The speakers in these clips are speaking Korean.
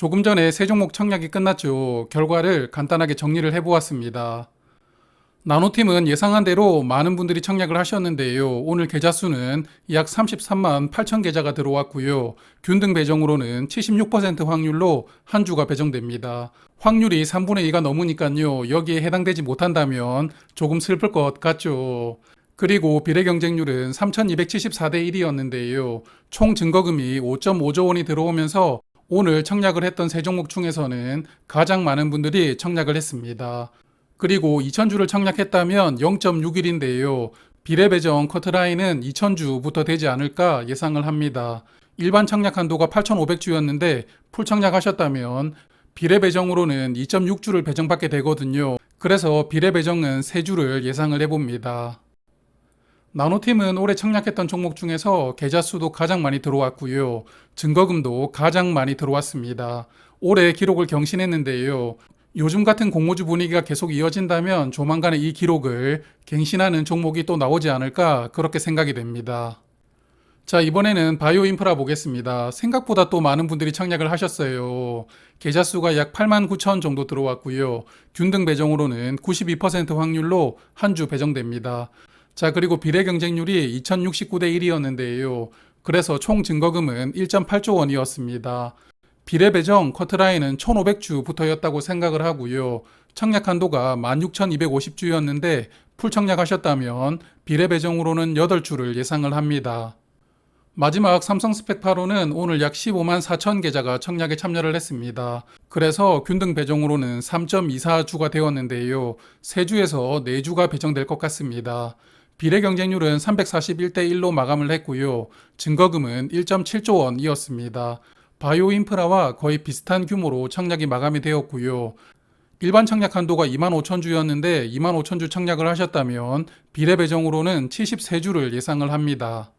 조금 전에 세 종목 청약이 끝났죠. 결과를 간단하게 정리를 해보았습니다. 나노팀은 예상한 대로 많은 분들이 청약을 하셨는데요. 오늘 계좌 수는 약 33만 8천 계좌가 들어왔고요. 균등 배정으로는 76% 확률로 한 주가 배정됩니다. 확률이 3분의 2가 넘으니까요. 여기에 해당되지 못한다면 조금 슬플 것 같죠. 그리고 비례 경쟁률은 3,274대 1이었는데요. 총 증거금이 5.5조 원이 들어오면서 오늘 청약을 했던 세 종목 중에서는 가장 많은 분들이 청약을 했습니다. 그리고 2,000주를 청약했다면 0.6일인데요. 비례 배정 커트라인은 2,000주부터 되지 않을까 예상을 합니다. 일반 청약 한도가 8,500주였는데 풀 청약하셨다면 비례 배정으로는 2.6주를 배정받게 되거든요. 그래서 비례 배정은 3주를 예상을 해봅니다. 나노팀은 올해 청약했던 종목 중에서 계좌 수도 가장 많이 들어왔고요. 증거금도 가장 많이 들어왔습니다. 올해 기록을 경신했는데요. 요즘 같은 공모주 분위기가 계속 이어진다면 조만간에 이 기록을 갱신하는 종목이 또 나오지 않을까 그렇게 생각이 됩니다. 자, 이번에는 바이오 인프라 보겠습니다. 생각보다 또 많은 분들이 청약을 하셨어요. 계좌 수가 약 8만 9천 정도 들어왔고요. 균등 배정으로는 92% 확률로 한 주 배정됩니다. 자, 그리고 비례 경쟁률이 2069대 1이었는데요. 그래서 총 증거금은 1.8조 원이었습니다. 비례 배정 커트라인은 1500주부터였다고 생각을 하고요. 청약 한도가 16,250주였는데 풀 청약하셨다면 비례 배정으로는 8주를 예상을 합니다. 마지막 삼성 스펙 8호는 오늘 약 15만 4천 계좌가 청약에 참여를 했습니다. 그래서 균등 배정으로는 3.24주가 되었는데요. 3주에서 4주가 배정될 것 같습니다. 비례 경쟁률은 341대 1로 마감을 했고요. 증거금은 1.7조 원이었습니다. 바이오 인프라와 거의 비슷한 규모로 청약이 마감이 되었고요. 일반 청약 한도가 2만 5천 주였는데 2만 5천 주 청약을 하셨다면 비례 배정으로는 73주를 예상을 합니다.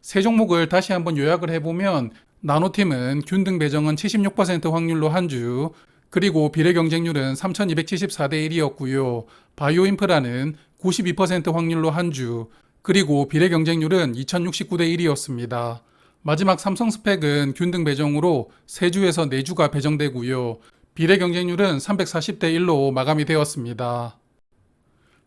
세 종목을 다시 한번 요약을 해보면 나노팀은 균등 배정은 76% 확률로 한 주, 그리고 비례 경쟁률은 3,274대 1이었고요. 바이오 인프라는 92% 확률로 한 주, 그리고 비례 경쟁률은 2,069대 1이었습니다. 마지막 삼성 스펙은 균등 배정으로 3주에서 4주가 배정되고요. 비례 경쟁률은 340대 1로 마감이 되었습니다.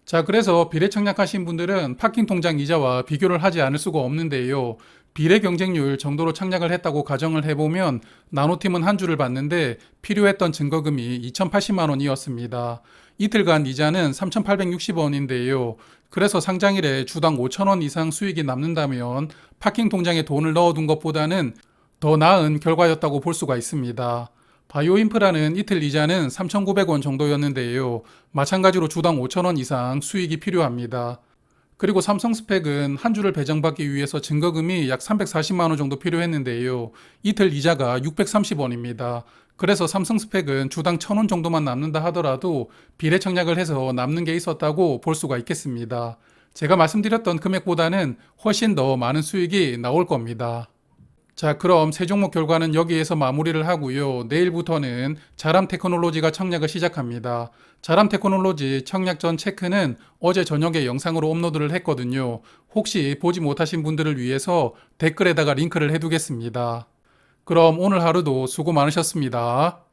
자, 그래서 비례 청약하신 분들은 파킹 통장 이자와 비교를 하지 않을 수가 없는데요. 비례 경쟁률 정도로 청약을 했다고 가정을 해보면 나노팀은 한 주를 받는데 필요했던 증거금이 2,080만 원이었습니다. 이틀간 이자는 3,860원인데요. 그래서 상장일에 주당 5,000원 이상 수익이 남는다면 파킹 통장에 돈을 넣어둔 것보다는 더 나은 결과였다고 볼 수가 있습니다. 바이오 인프라는 이틀 이자는 3,900원 정도였는데요. 마찬가지로 주당 5,000원 이상 수익이 필요합니다. 그리고 삼성 스펙은 한 주를 배정받기 위해서 증거금이 약 340만 원 정도 필요했는데요. 이틀 이자가 630원입니다. 그래서 삼성 스펙은 주당 1000원 정도만 남는다 하더라도 비례 청약을 해서 남는 게 있었다고 볼 수가 있겠습니다. 제가 말씀드렸던 금액보다는 훨씬 더 많은 수익이 나올 겁니다. 자, 그럼 세 종목 결과는 여기에서 마무리를 하고요. 내일부터는 자람 테크놀로지가 청약을 시작합니다. 자람 테크놀로지 청약 전 체크는 어제 저녁에 영상으로 업로드를 했거든요. 혹시 보지 못하신 분들을 위해서 댓글에다가 링크를 해두겠습니다. 그럼 오늘 하루도 수고 많으셨습니다.